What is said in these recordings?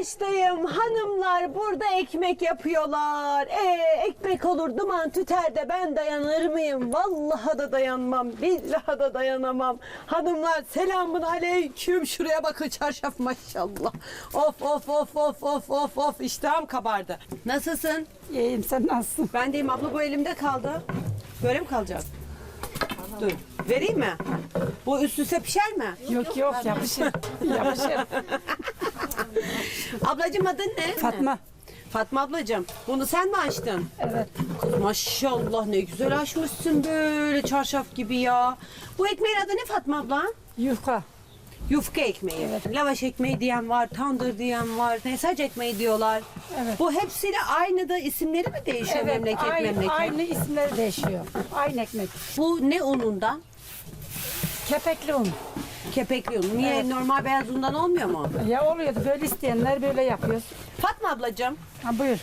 Maraş'tayım. Hanımlar burada ekmek yapıyorlar. Ee, ekmek olur duman tüter de ben dayanır mıyım? Vallahi da dayanmam. Billahi da dayanamam. Hanımlar selamun aleyküm. Şuraya bakın çarşaf maşallah. Of of of of of of of. İştahım kabardı. Nasılsın? İyiyim sen nasılsın? Ben deyim abla bu elimde kaldı. Böyle mi kalacak? Dur. Vereyim mi? Bu üst üste pişer mi? Yok yok yapışır. yapışır. Ablacığım adın ne? Fatma. Fatma ablacığım bunu sen mi açtın? Evet. Maşallah ne güzel açmışsın böyle çarşaf gibi ya. Bu ekmeğin adı ne Fatma abla? Yufka. Yufka ekmeği. Lavaş ekmeği diyen var, tandır diyen var, mesaj ekmeği diyorlar. Evet. Bu hepsiyle aynı da isimleri mi değişiyor memleket aynı, memleket? aynı isimleri değişiyor. Aynı ekmek. Bu ne unundan? Kepekli un. Kepekli un. Niye normal beyaz undan olmuyor mu? Ya oluyordu böyle isteyenler böyle yapıyoruz. Fatma ablacığım, Ha buyur.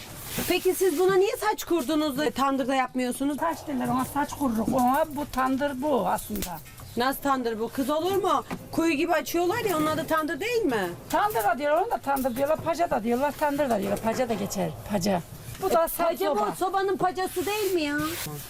peki siz buna niye saç kurdunuz da tandırda yapmıyorsunuz? Saç derler ona saç kururuk. Ona bu tandır bu aslında. Nasıl tandır bu? Kız olur mu? Kuyu gibi açıyorlar ya onun adı tandır değil mi? Tandır da diyorlar ona da tandır diyorlar. Paca da diyorlar. Tandır da diyorlar. Paca da geçer. Paca. Bu da Paca soba. bu sobanın pacası değil mi ya?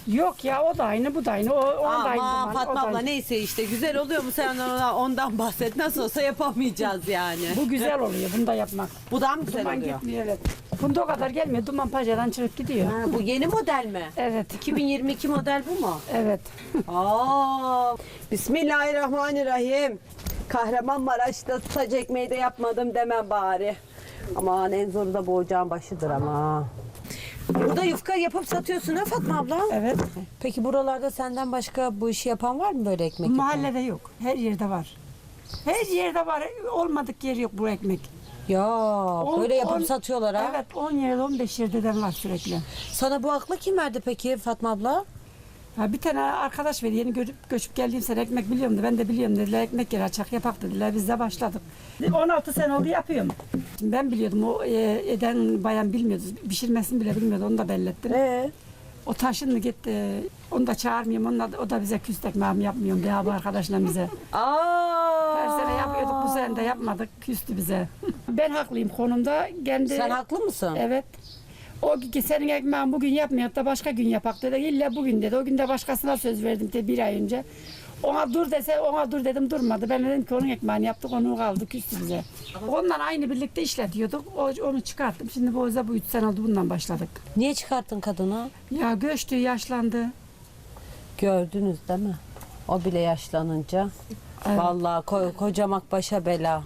Yok ya o da aynı bu da aynı. O, o da aynı. Ama duman, o Fatma abla aynı. neyse işte güzel oluyor mu sen ona ondan bahset. Nasıl olsa yapamayacağız yani. Bu güzel oluyor. Bunu da yapmak. Bu daha mı güzel Duman oluyor? gitmiyor evet. Bunda o kadar gelmiyor. Duman pacadan çıkıp gidiyor. Ha, bu yeni model mi? Evet. 2022 model bu mu? Evet. Aa, Bismillahirrahmanirrahim. Kahramanmaraş'ta saç ekmeği de yapmadım deme bari. Aman en zoru da bu ocağın başıdır ama. Burada yufka yapıp satıyorsun ha Fatma abla? Evet. Peki buralarda senden başka bu işi yapan var mı böyle ekmek yapan? Mahallede yok. Her yerde var. Her yerde var. Olmadık yer yok bu ekmek. Ya On- böyle yapıp on- satıyorlar ha. Evet 10 yerde 15 yerde de var sürekli. Sana bu aklı kim verdi peki Fatma abla? Ha, bir tane arkadaş verdi. Yeni göçüp, göçüp geldiğim sene ekmek biliyorum da ben de biliyorum dediler. Ekmek yer açak yapak dediler. Biz de başladık. 16 sene oldu yapıyorum. Şimdi ben biliyordum. O e, eden bayan bilmiyordu. Pişirmesini bile bilmiyordu. Onu da bellettim. Ee? O taşındı gitti. Onu da çağırmıyorum. Onu da, o da bize küstek mağam yapmıyorum diye bu arkadaşla bize. Aa. Her sene yapıyorduk. Bu sene de yapmadık. Küstü bize. ben haklıyım konumda. Kendi... Sen haklı mısın? Evet. O ki senin ekmeğin bugün yapmıyor da başka gün yapak dedi. İlla bugün dedi. O gün de başkasına söz verdim de bir ay önce. Ona dur dese ona dur dedim durmadı. Ben dedim ki onun ekmeğini yaptık onu kaldı küstü bize. Ondan aynı birlikte işletiyorduk. O, onu çıkarttım. Şimdi bu özel bu üç sene oldu bundan başladık. Niye çıkarttın kadını? Ya göçtü yaşlandı. Gördünüz değil mi? O bile yaşlanınca. Evet. Vallahi ko- kocamak başa bela.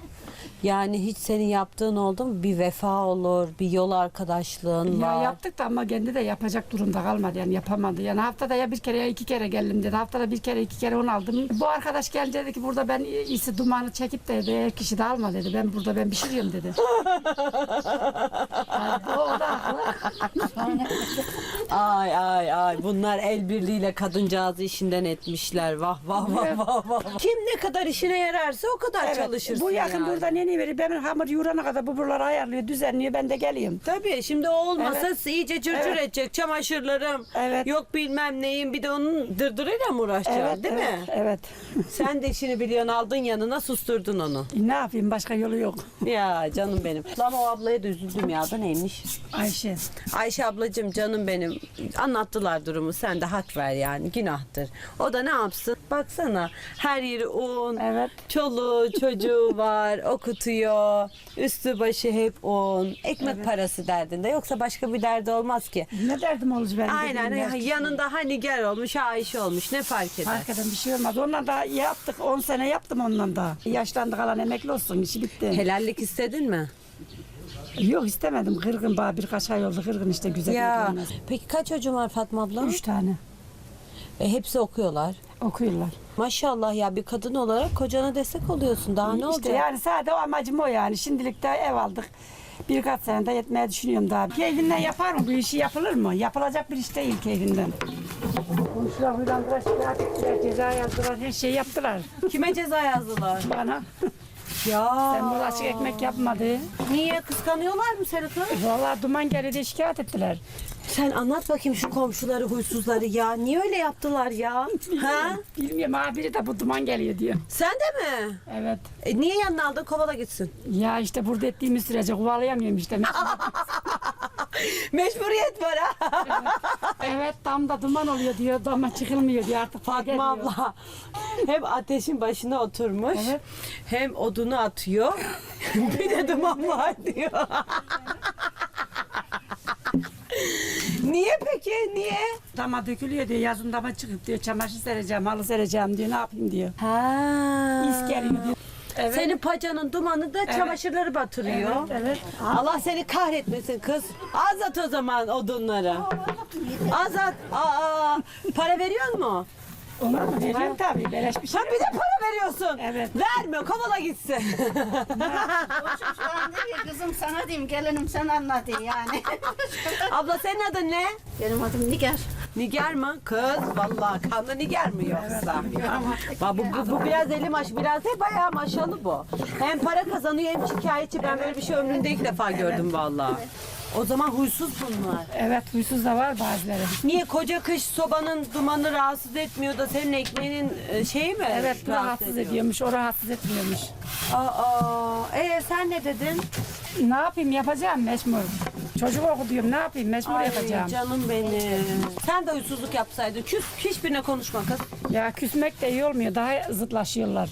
Yani hiç senin yaptığın oldu mu? Bir vefa olur, bir yol arkadaşlığın Ya var. yaptık da ama kendi de yapacak durumda kalmadı yani yapamadı. Yani haftada ya bir kere ya iki kere geldim dedi. Haftada bir kere iki kere onu aldım. Bu arkadaş geldi dedi ki burada ben iyisi dumanı çekip de dedi, her kişi de alma dedi. Ben burada ben pişiriyorum dedi. Yani o, o da haklı. Ay ay ay bunlar el birliğiyle kadıncağızı işinden etmişler. Vah vah vah vah vah. Kim ne kadar işine yararsa o kadar Evet, çalışırsın bu yakın yani. burada neni verir. Benim hamur yoğurana kadar bu buraları ayarlıyor, düzenliyor. Ben de geleyim. Tabii şimdi o olmasa iyice cırcır Evet. edecek çamaşırlarım. Evet. Yok bilmem neyin bir de onun dırdırıyla mı uğraşacaksın değil evet, mi? Evet. Sen de işini biliyorsun aldın yanına susturdun onu. Ne yapayım başka yolu yok. Ya canım benim. Ama o ablaya da üzüldüm ya da neymiş? Ayşe. Ayşe ablacığım canım benim anlattılar durumu sen de hak ver yani günahtır. O da ne yapsın? Baksana her yeri un, Evet. çoluğu çocuğu var okutuyor, üstü başı hep un, ekmek parası derdinde yoksa başka bir derdi olmaz ki. Ne derdim olacak benim Aynen dediğim belki. yanında hani gel olmuş Ayşe olmuş ne fark eder? Fark eden bir şey olmaz. Ondan da yaptık. 10 sene yaptım ondan da. Yaşlandı kalan emekli olsun. işi bitti. Helallik istedin mi? Yok istemedim. Kırgın bana birkaç ay oldu. Kırgın işte güzel Ya peki kaç çocuğun var Fatma abla? Üç tane E, hepsi okuyorlar. okuyorlar. Maşallah ya bir kadın olarak kocana destek oluyorsun. Daha ne işte olacak? yani sadece o amacım o yani. Şimdilik de ev aldık. Birkaç senede yetmeye düşünüyorum daha. Keyfinden yapar mı? Bu işi yapılır mı? Yapılacak bir iş değil keyfinden. Komşular huylandılar, şikayet ettiler, ceza yazdılar, her şeyi yaptılar Kime ceza yazdılar? bana. Ya. Sen bulaşık ekmek yapmadı. Niye kıskanıyorlar mı seni kız? Vallahi duman geldi şikayet ettiler. Sen anlat bakayım şu komşuları huysuzları ya. Niye öyle yaptılar ya? ha? Bilmiyorum abi biri de bu duman geliyor diyor. Sen de mi? Evet. E, niye yanına aldın kovala gitsin? Ya işte burada ettiğimiz sürece kovalayamıyorum işte. Mecburiyet var ha. evet tam da duman oluyor diyor. Dama çıkılmıyor diyor artık. Fatma abla hem ateşin başına oturmuş Evet. hem odunu atıyor bir de duman var diyor. Niye peki? Niye? Dama dökülüyor diyor. Yazın dama çıkıp diyor. Çamaşır sereceğim, halı sereceğim diyor. Ne yapayım diyor. Ha. Geliyor diyor. Evet. Senin pacanın dumanı da çamaşırları batırıyor. Evet, evet. Allah seni kahretmesin kız. Azat o zaman odunları. Azat. Aa, para veriyor mu? Ona mı veriyorum tabii. Beleş bir şey. Sen bir de para veriyorsun. Evet. Verme kovala gitsin. Boşum şu an değil? Kızım sana diyeyim, gelinim sen anladın yani. Abla senin adın ne? Benim adım Nigar. Niger mi? Kız vallahi kanlı Niger mi yoksa? Bak bu, bu, bu biraz eli maş, biraz da bayağı maşalı bu. Hem para kazanıyor hem şikayetçi. Ben böyle bir şey ömrümde ilk defa gördüm vallahi. O zaman huysuz bunlar. Evet huysuz da var bazıları. Niye koca kış sobanın dumanı rahatsız etmiyor da senin ekmeğinin e, şeyi mi? Evet bu rahatsız ediyormuş. O rahatsız etmiyormuş. Aa, ee, sen ne dedin? Ne yapayım yapacağım mecbur. Çocuk oku diyorum ne yapayım mecbur Ay yapacağım. canım benim. Sen de huysuzluk yapsaydın. Küs hiçbirine konuşma kız. Ya küsmek de iyi olmuyor. Daha zıtlaşıyorlar.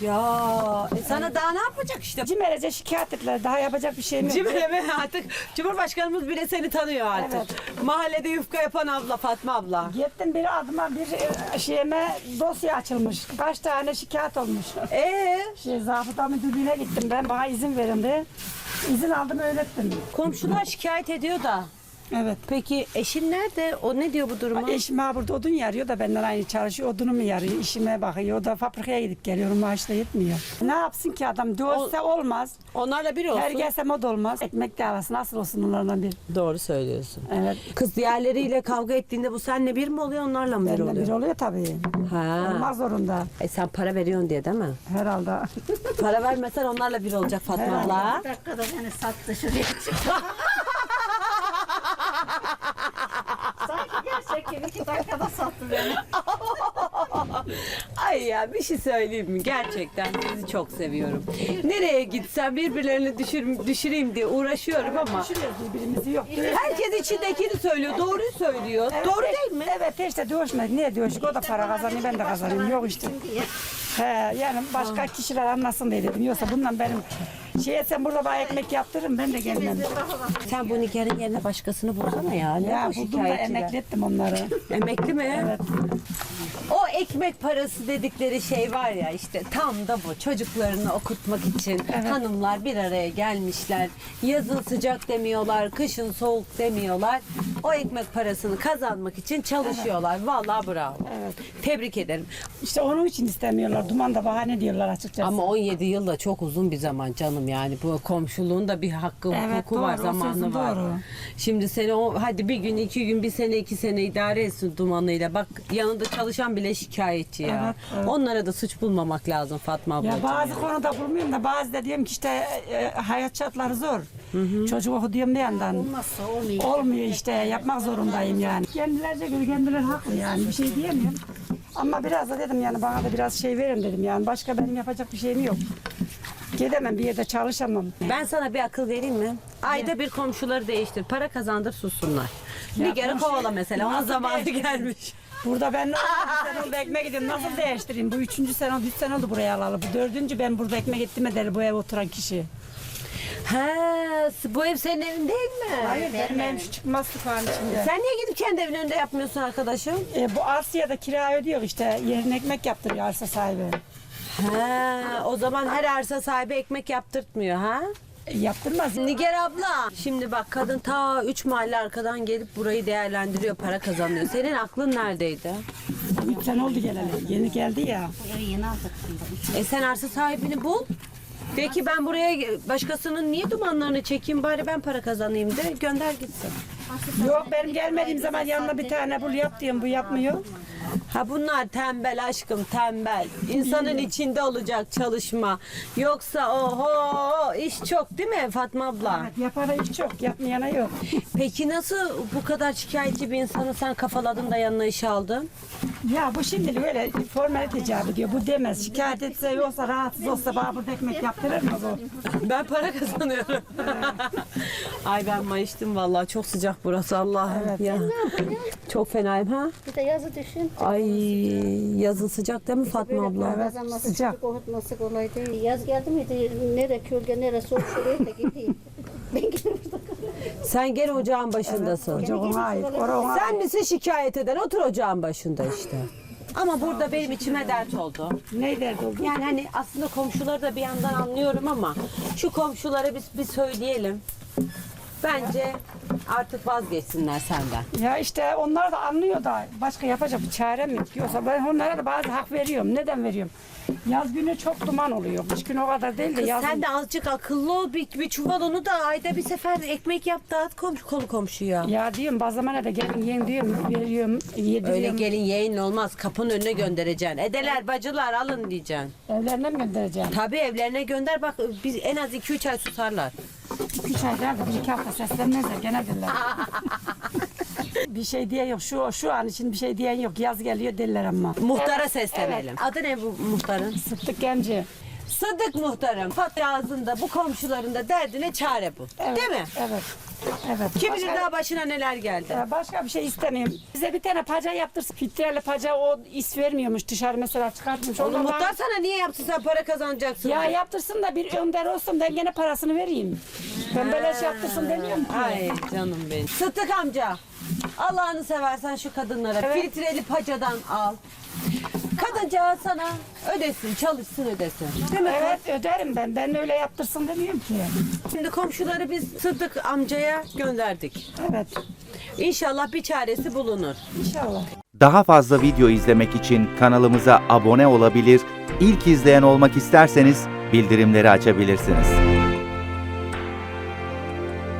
Ya e sana daha ne yapacak işte? Cimerece şikayet ettiler. Daha yapacak bir şeyim yok. Cimrime artık Cumhurbaşkanımız bile seni tanıyor artık. Mahallede yufka yapan abla Fatma abla. Gittim bir adıma bir e, şeyime dosya açılmış. Kaç tane şikayet olmuş. Ee, Şey zabıta müdürlüğüne gittim ben bana izin verin de. İzin aldım öğrettim. komşular şikayet ediyor da. Evet. Peki eşin nerede? O ne diyor bu duruma? Eşim ha burada odun yarıyor da benden aynı çalışıyor. Odunu mu yarıyor, işime bakıyor. O da fabrikaya gidip geliyorum maaş da yetmiyor. Ne yapsın ki adam? Diyorsa olmaz. Onlarla bir olsun. Her gelsem o da olmaz. Ekmek de arası nasıl olsun onlardan bir. Doğru söylüyorsun. Evet. Kız diğerleriyle kavga ettiğinde bu seninle bir mi oluyor onlarla mı bir Benden bir oluyor? oluyor tabii. Ha. Olmaz zorunda. E sen para veriyorsun diye değil mi? Herhalde. Para vermesen onlarla bir olacak Fatma abla. Bir dakikada beni sattı şuraya dakikada sattı beni. Ay ya bir şey söyleyeyim mi? Gerçekten sizi çok seviyorum. Nereye gitsem birbirlerini düşür, düşüreyim diye uğraşıyorum ama Düşürüyoruz birbirimizi yok. herkes içindekini söylüyor. Doğruyu söylüyor. Doğru değil mi? Evet işte dövüşmek. Niye dövüşük? O da para kazanıyor ben de kazanıyorum. Yok işte. He, yani başka kişiler anlasın diye dedim. Yoksa bundan benim şey etsem burada bana ekmek yaptırırım ben de gelmem. Sen bu Nigar'ın yerine başkasını bulsana ya. Ne Ya bu buldum da şikayetçiler? emekli ettim onları. Emekli mi? Evet. O ekmek parası dedikleri şey var ya işte tam da bu çocuklarını okutmak için hanımlar bir araya gelmişler. Yazın sıcak demiyorlar, kışın soğuk demiyorlar. O ekmek parasını kazanmak için çalışıyorlar. Vallahi bravo. Evet. Tebrik ederim. İşte onun için istemiyorlar. Duman da bahane diyorlar açıkçası. Ama 17 yıl da çok uzun bir zaman canım yani. Bu komşuluğun da bir hakkı, Evet, hukuku var, doğru, o zamanı var. doğru. Şimdi seni o hadi bir gün, iki gün, bir sene, iki sene idare etsin dumanıyla. Bak yanında çalışan bile şikayetçi ya. Evet, evet. Onlara da suç bulmamak lazım Fatma abla. Ya bazı konuda bulmuyorum da bazı da diyorum ki işte e, hayat şartları zor. Çocuk oku diyorum bir yandan. Olmazsa olmuyor. Olmuyor işte yapmak zorundayım yani. Kendilerce göre kendileri haklı yani bir şey diyemiyorum. Ama biraz da dedim yani bana da biraz şey verin dedim yani başka benim yapacak bir şeyim yok. Gidemem bir yerde çalışamam. Ben sana bir akıl vereyim mi? Ayda bir komşuları değiştir. Para kazandır sussunlar. Nigar'ı komşu- kovala mesela. Onun zamanı gelmiş. Burada ben bir sene oldu ekmek gidiyorum. Nasıl değiştireyim? Bu üçüncü sene oldu, üç sene oldu buraya alalı. Bu dördüncü ben burada ekmek ettim edeli bu eve oturan kişi. He, bu ev senin evin değil mi? Hayır benim evim şu çıkmaz içinde. Sen niye gidip kendi evinin önünde yapmıyorsun arkadaşım? E, bu arsaya da kira ödüyor işte. Yerine ekmek yaptırıyor arsa sahibi. He, o zaman her arsa sahibi ekmek yaptırtmıyor ha? E, yaptırmaz. Niger abla. Şimdi bak kadın ta üç mahalle arkadan gelip burayı değerlendiriyor, para kazanıyor. Senin aklın neredeydi? Üç sene oldu geleli. Yeni geldi ya. Bu evi yeni aldık. E sen arsa sahibini bul. De ki ben buraya başkasının niye dumanlarını çekeyim bari ben para kazanayım de gönder gitsin. Yok benim gelmediğim zaman yanına bir tane bul yap diyorum bu yapmıyor. Ha bunlar tembel aşkım tembel. İnsanın içinde olacak çalışma. Yoksa oho iş çok değil mi Fatma abla? Evet, yapana iş çok, yapmayana yok. Peki nasıl bu kadar şikayetçi bir insanı sen kafaladın da yanına işe aldın? Ya bu şimdilik öyle formalite icabı diyor. Bu demez. Şikayet etse yoksa rahatsız olsa bana burada ekmek yaptırır mı bu? Ben para kazanıyorum. Ay ben mayıştım vallahi çok sıcak burası Allah'ım ya. Çok fenayım ha. Bir de yazı düşün. Ay yazın sıcak değil mi Fatma abla? Kazanması, sıcak. kolay değil. Yaz geldi miydi? Nere kölge, nere soğuk şuraya da gideyim. ben gidip burada Sen gene ocağın başındasın. Ona ait. Ora ona Sen misin şikayet eden? Otur ocağın başında işte. Ama burada benim içime dert oldu. ne derdi oldu? Yani hani aslında komşuları da bir yandan anlıyorum ama şu komşulara biz bir söyleyelim. Bence artık vazgeçsinler senden. Ya işte onlar da anlıyor da başka yapacak bir çarem yok. Yoksa ben onlara da bazı hak veriyorum. Neden veriyorum? Yaz günü çok duman oluyor. Kış günü o kadar değil de Kız yaz sen de azıcık akıllı ol. Bir, bir çuval onu da ayda bir sefer ekmek yap dağıt komşu, kolu komşuya. Ya diyorum bazı zaman da gelin yiyin diyorum, veriyorum, yediriyorum. Öyle gelin yayın olmaz. Kapının önüne göndereceksin. Edeler bacılar alın diyeceksin. Evlerine mi göndereceğim? Tabii evlerine gönder bak biz en az 2-3 ay susarlar. Üç ay derdi, bir iki hafta seslenmezler gene derler. bir şey diye yok. Şu şu an için bir şey diyen yok. Yaz geliyor derler ama. Muhtara Evet, seslenelim. Adı ne bu muhtarın? Evet. Sıddık Genci. Sıdık muhtarım. Fatih ağzında bu komşuların da derdine çare bu. Evet, Değil mi? Evet. Evet. Kim bilir daha başına neler geldi. Ee, Başka bir şey istemiyorum. Bize bir tane paca yaptırsın. Filtreli paca o is vermiyormuş dışarı mesela çıkartmış. Oğlum Ondan muhtar sana niye yapsın sen para kazanacaksın? Ya yaptırsın da bir önder olsun ben gene parasını vereyim. Ben beleş yaptırsın demiyorum ki. Ay canım benim. Sıtık amca. Allah'ını seversen şu kadınlara Evet. filtreli pacadan al. Kadıncağız sana ödesin, çalışsın ödesin. Değil mi? Evet öderim ben. Ben öyle yaptırsın demiyorum ki. Şimdi komşuları biz Sıdık amcaya gönderdik. Evet. İnşallah bir çaresi bulunur. İnşallah. Daha fazla video izlemek için kanalımıza abone olabilir, ilk izleyen olmak isterseniz bildirimleri açabilirsiniz.